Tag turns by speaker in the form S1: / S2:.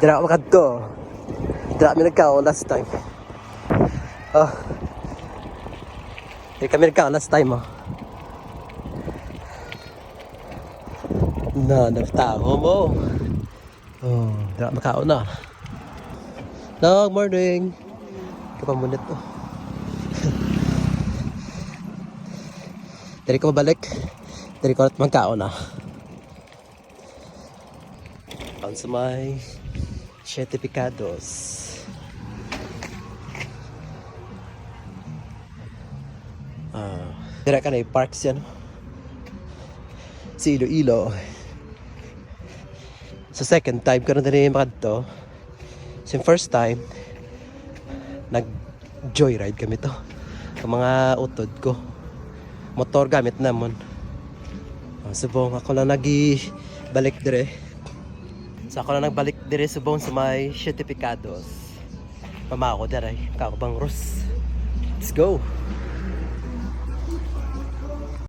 S1: Dira ako makadto. Dira kami nagkaon last time. Oh. Dira kami nagkaon last time oh. Na, nagtago mo. Oh, dira makaon na. No, morning. Kapamunit to. Dari ko mabalik. Dari ko at magkaon na. On sa Siete Picados. Ah, dira ka na i-parks yan. Si Iloilo. Sa second time na din makadto. Sa first time, nag-joyride kami to. Ang mga utod ko. Motor gamit namon. Oh, subong ako lang nagi balik dire. So ako lang nagbalik dire subong sa may Siete Picados. Mama ako dire, kakabang Rus. Let's go.